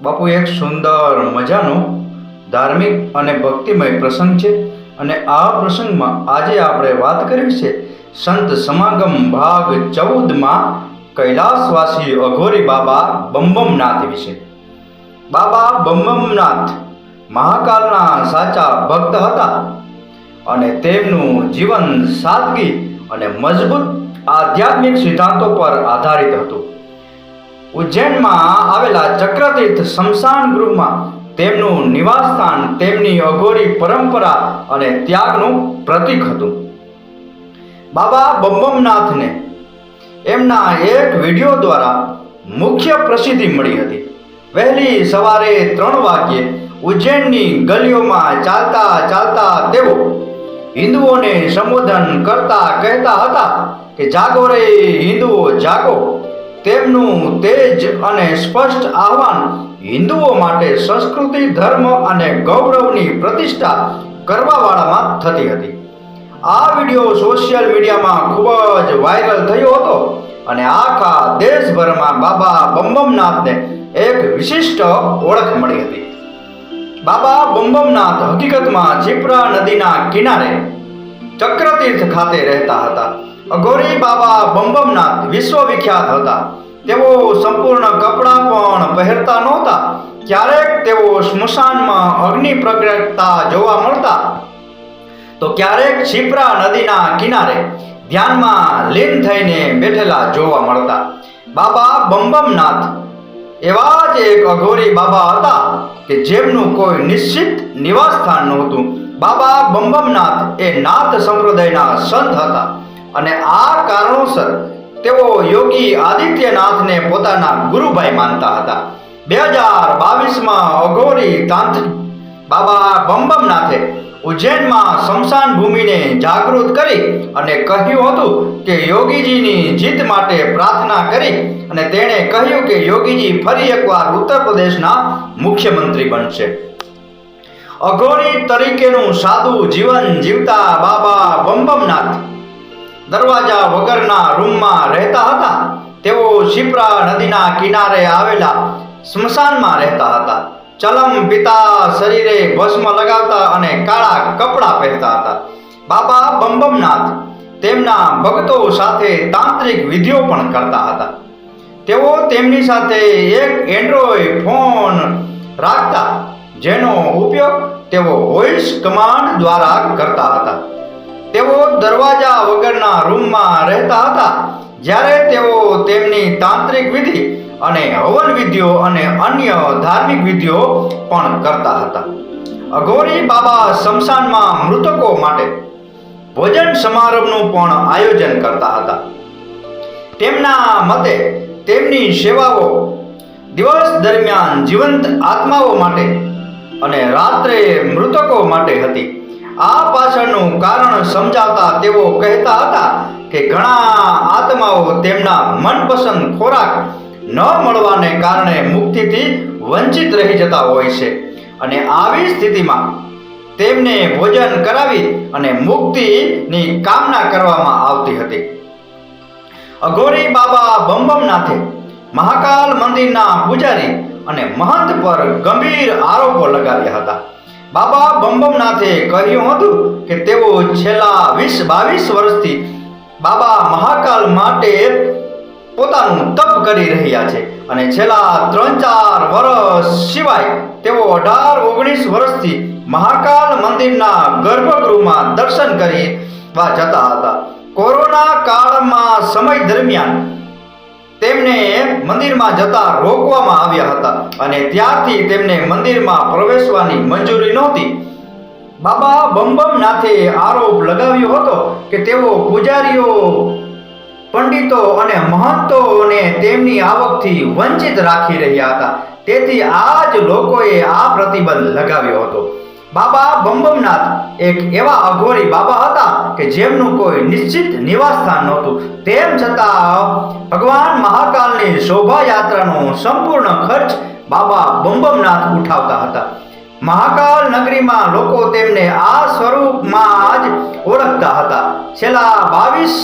બાપુ, એક સુંદર મજાનો, ધાર્મિક અને ભક્તિમય પ્રસંગ છે અને આ પ્રસંગમાં આજે આપણે વાત કરવી છે સંત સમાગમ ભાગ ચૌદમાં કૈલાસવાસી અઘોરી બાબા બંબમનાથ વિશે. બાબા બંબમનાથ મહાકાલના સાચા ભક્ત હતા અને તેમનું જીવન સાદગી અને મજબૂત આધ્યાત્મિક સિદ્ધાંતો પર આધારિત હતું. ઉજ્જૈનમાં આવેલા ચક્રતીર્થ શમશાન ગૃહમાં તેમનું નિવાસસ્થાન તેમની અઘોરી પરંપરા અને ત્યાગનું પ્રતીક હતું. બાબા બમ્બમનાથને એમના એક વીડિયો દ્વારા મુખ્ય પ્રસિદ્ધિ મળી હતી. વહેલી સવારે ત્રણ વાગ્યે ઉજ્જૈનની ગલીઓમાં ચાલતા ચાલતા તેઓ હિન્દુઓને સંબોધન કરતા કહેતા હતા કે, જાગો રે હિન્દુઓ, જાગો. તેમનું તેજ અને સ્પષ્ટ આહવાન હિન્દુઓ માટે સંસ્કૃતિ, ધર્મ અને ગૌરવની પ્રતિષ્ઠા કરવાવાળામાં થતી હતી. આ વીડિયો સોશિયલ મીડિયામાં ખૂબ જ વાયરલ થયો હતો અને આખા દેશભરમાં બાબા બમ્બમનાથને એક વિશિષ્ટ ઓળખ મળી હતી. બાબા બમ્બમનાથ હકીકતમાં ચિપ્રા નદીના કિનારે ચક્રતીર્થ ખાતે રહેતા હતા. અઘોરી બાબા બંબમનાથ વિશ્વવિખ્યાત હતા. તેઓ સંપૂર્ણ કપડાં પણ પહેરતા નહોતા. ક્યારેક તેઓ સ્મશાનમાં અગ્નિ પ્રગટતા જોવા મળતા. તો ક્યારેક છીપરા નદીના કિનારે ધ્યાનમાં લીન થઈને બેઠેલા જોવા મળતા. બાબા બંબમનાથ એવા જ એક અઘોરી બાબા હતા કે જેમનું કોઈ નિશ્ચિત નિવાસસ્થાન નહોતું. બાબા બંબમનાથ એ નાથ સંપ્રદાયના સંત હતા. અને આ કારણોસર તેઓ યોગી આદિત્યનાથને પોતાના ગુરુભાઈ માનતા હતા. બે હજાર બાવીસમાં અઘોરી તાંત્રિક બાબા બંબમનાથે ઉજ્જૈનમાં શમશાન ભૂમિને જાગૃત કરી અને કહ્યું હતું કે યોગીજીની જીત માટે પ્રાર્થના કરી અને તેણે કહ્યું કે યોગીજી ફરી એકવાર ઉત્તર પ્રદેશના મુખ્યમંત્રી બનશે. અઘોરી તરીકેનું સાદું જીવન જીવતા બાબા બંબમનાથ દરવાજા વગરના રૂમમાં રહેતા હતા. તેઓ શિપ્રા નદીના કિનારે આવેલા સ્મશાનમાં રહેતા હતા. ચલમ પિતા શરીરે ભસ્મ લગાવતા અને કાળા કપડાં પહેરતા હતા. બાબા બંબમનાથ તેમના ભક્તો સાથે તાંત્રિક વિધિઓ પણ કરતા હતા. તેઓ તેમની સાથે એક એન્ડ્રોઈડ ફોન રાખતા, જેનો ઉપયોગ તેઓ વોઇસ કમાન્ડ દ્વારા કરતા હતા. તેઓ દરવાજા વગરના રૂમમાં રહેતા હતા. જ્યારે તેઓ તેમની તાંત્રિક વિધિ અને હવન વિધિઓ અને અન્ય ધાર્મિક વિધિઓ પણ કરતા હતા. અઘોરી બાબા શમશાનમાં મૃતકો માટે ભોજન સમારંભનું પણ આયોજન કરતા હતા. તેમના મતે તેમની સેવાઓ દિવસ દરમિયાન જીવંત આત્માઓ માટે અને રાત્રે મૃતકો માટે હતી. આ પાછળનું કારણ સમજાવતા તેઓ કહેતા હતા કે ઘણા આત્માઓ તેમના મનપસંદ ખોરાક ન મળવાને કારણે મુક્તિથી વંચિત રહી જતા હોય છે અને આવી સ્થિતિમાં તેમને ભોજન કરાવી અને મુક્તિની કામના કરવામાં આવતી હતી. અઘોરી બાબા બંબમનાથે મહાકાલ મંદિરના પૂજારી અને મહંત પર ગંભીર આરોપો લગાવ્યા હતા. બાબા બંબમનાથે કહ્યું હતું કે તેઓ છેલ્લા વીસ, બાવીસ વર્ષથી બાબા મહાકાલ માટે પોતાનું તપ કરી રહ્યા છે. અને છેલ્લા ત્રણ ચાર વર્ષ સિવાય તેઓ અઢાર, ઓગણીસ વર્ષથી મહાકાલ મંદિરના ગર્ભગૃહમાં દર્શન કરી જતા હતા. કોરોના કાળમાં સમય દરમિયાન તેમને મંદિરમાં જતા રોકવામાં આવ્યા હતા અને ત્યારથી તેમને મંદિરમાં પ્રવેશવાની મંજૂરી નહોતી. બાબા બંબમનાથે આરોપ લગાવ્યો હતો કે તેઓ પૂજારીઓ, પંડિતો અને મહંતોને તેમની આવકથી વંચિત રાખી રહ્યા હતા. તેથી આ જ લોકોએ આ પ્રતિબંધ લગાવ્યો હતો. બાબા બંબમનાથ એક એવા અઘોરી બાબા હતા કે જેમનું કોઈ નિશ્ચિત નિવાસસ્થાન નહોતું. તેમ છતાં ભગવાન મહાકાલની શોભાયાત્રાનો સંપૂર્ણ ખર્ચ બાબા બંબમનાથ ઉઠાવતા હતા. મહાકાલ નગરીમાં લોકો તેમને આ સ્વરૂપમાં જ ઓળખતા હતા. છેલ્લા બાવીસ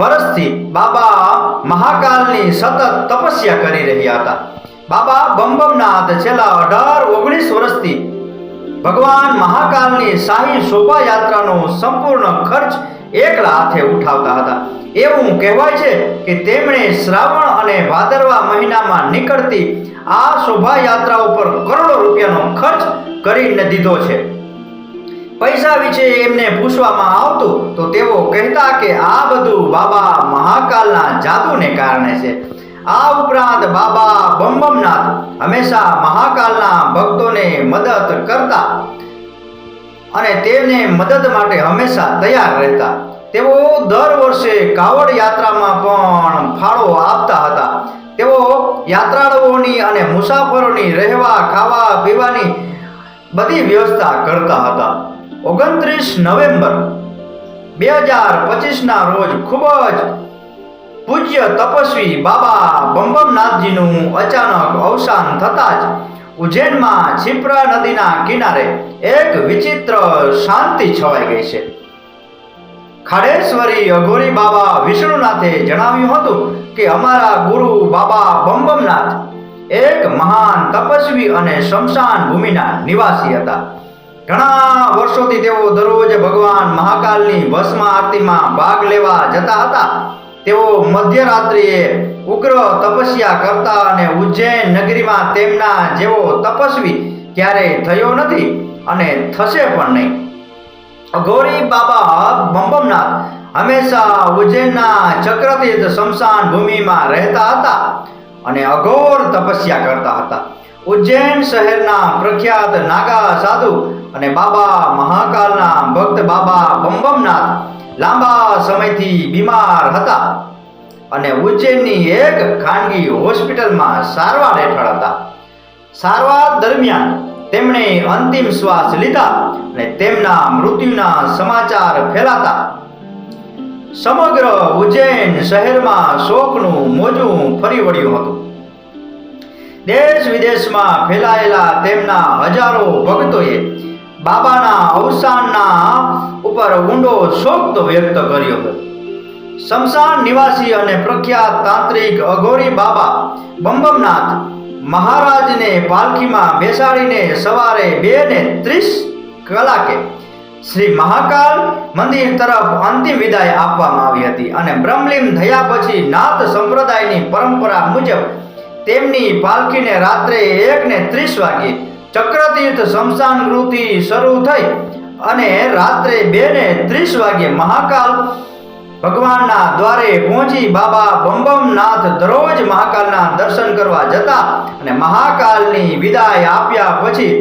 વર્ષથી બાબા મહાકાલની સતત તપસ્યા કરી રહ્યા હતા. બાબા બમબમનાથ છેલ્લા અઢાર ઓગણીસ વર્ષથી ભગવાન મહાકાલની શાહી શોભાયાત્રાનો સંપૂર્ણ ખર્ચ એકલા હાથે ઉઠાવતા હતા. એવું કહેવાય છે કે તેમણે શ્રાવણ અને ભાદરવા મહિનામાં નીકળતી આ શોભાયાત્રા ઉપર કરોડો રૂપિયાનો ખર્ચ કરીને દીધો છે. પૈસા વિશે એમને પૂછવામાં આવતું તો તેઓ કહેતા કે આ બધું બાબા મહાકાલના જાદુને કારણે છે. આ ઉપરાંત બાબા બમબમનાથ હંમેશા મહાકાલના ભક્તોને મદદ કરતા અને તેમને મદદ માટે હંમેશા તૈયાર રહેતા. તેઓ દર વર્ષે કાવડ યાત્રામાં પણ ફાળો આપતા હતા. તેઓ યાત્રાળુઓની અને મુસાફરોની રહેવા, ખાવા, પીવાની બધી વ્યવસ્થા કરતા હતા. ઓગણત્રીસ નવેમ્બર બે હજાર પચીસના રોજ ખૂબ જ પૂજ્ય તપસ્વી બાબા બંબમનાથજીનું અચાનક અવસાન થતાં જ ઉજ્જૈનમાં છિપ્રા નદીના કિનારે એક વિચિત્ર શાંતિ છવાઈ ગઈ છે. ખાડેશ્વરી અઘોરી બાબા વિષ્ણુનાથે જણાવ્યું હતું કે અમારા ગુરુ બાબા બંબમનાથ એક મહાન તપસ્વી અને શમશાન ભૂમિના નિવાસી હતા. ઘણા વર્ષોથી તેઓ દરરોજ ભગવાન મહાકાલની ભસ્મ આરતીમાં ભાગ લેવા જતા હતા. તેઓ મધ્યરાત્રિએ ઉગ્ર તપસ્યા કરતા અને ઉજ્જૈન નગરીમાં તેમના જેવો તપસ્વી ક્યારેય થયો નથી અને થશે પણ નહીં. અઘોરી બાબા બમબમનાથ હંમેશા ઉજ્જૈનના ચક્રતીર્થ શમશાન ભૂમિમાં રહેતા હતા અને અઘોર તપસ્યા કરતા હતા. ઉજ્જૈન શહેરના પ્રખ્યાત નાગા સાધુ અને બાબા મહાકાલના ભક્ત બાબા બંબમનાથ લાંબા સમયથી બીમાર હતા અને ઉજ્જૈનની એક ખાનગી હોસ્પિટલમાં સારવાર હેઠળ હતા. સારવાર દરમિયાન તેમણે અંતિમ શ્વાસ લીધા અને તેમના મૃત્યુના સમાચાર ફેલાતા. સમગ્ર ઉજ્જૈન શહેરમાં શોકનું મોજું ફરી વળ્યું હતું. દેશ વિદેશમાં ફેલાયેલા તેમના હજારો ભક્તોએ બાબાના અવસાનના ઉપર ઊંડો શોક તો વ્યક્ત કર્યો હતો. શમશાન નિવાસી અને પ્રખ્યાત તાંત્રિક અઘોરી બાબા બંબમનાથ મહારાજને પાલખીમાં બેસાડીને સવારે બે ને ત્રીસ કલાકે શ્રી મહાકાલ મંદિર તરફ અંતિમ વિદાય આપવામાં આવી હતી અને બ્રહ્મલીન થયા પછી નાથ સંપ્રદાયની પરંપરા મુજબ તેમની પાલખીને રાત્રે એક ને ત્રીસ વાગે ચક્રતીર્થ શમશાન કૃતિ શરૂ થઈ અને રાત્રે બે ને ત્રીસ વાગે મહાકાલ ભગવાનના દ્વારે પહોંચી બાબા બમબમનાથ દરરોજ મહાકાલના દર્શન કરવા જતા અને મહાકાલની વિદાય આપ્યા પછી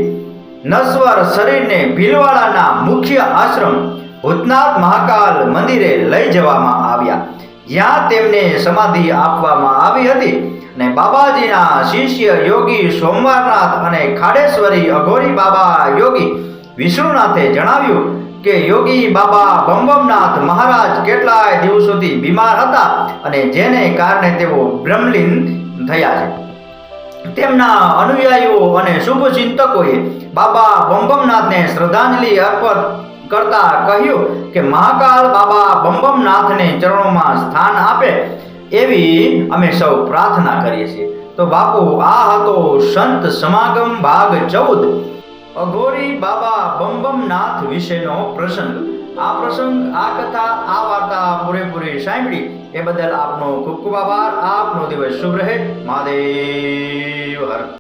નશ્વર શરીરને ભીલવાડાના મુખ્ય આશ્રમ ભૂતનાથ મહાકાલ મંદિરે લઈ જવામાં આવ્યા. જ્યાં તેમને સમાધિ આપવામાં આવી હતી અને બાબાજીના શિષ્ય યોગી સોમવારનાથ અને ખાડેશ્વરી અઘોરી બાબા યોગી વિષ્ણુનાથે જણાવ્યું કે, યોગી બાબા બમબમનાથ મહારાજ કેટલાય દિવસોથી બીમાર હતા અને જેને કારણે તેઓ બ્રહ્મલીન થયા છે. તેમના અનુયાયીઓ અને શુભ ચિંતકોએ બાબા બમબમનાથને શ્રદ્ધાંજલિ અર્પણ કરતા કહ્યું કે મહાકાલ બાબા બમબમનાથને ચરણોમાં સ્થાન આપે એવી અમે સૌ પ્રાર્થના કરીએ છીએ. તો બાપુ, આ હતો સંત સમાગમ ભાગ ચૌદ. અઘોરી બાબા બમબમનાથ વિશેનો પ્રસંગ. આ પ્રસંગ, આ કથા, આ વાર્તા પૂરેપૂરી સાંભળી એ બદલ આપનો ખૂબ ખૂબ આભાર. આપનો દિવસ શુભ રહે. મહાદેવ હર.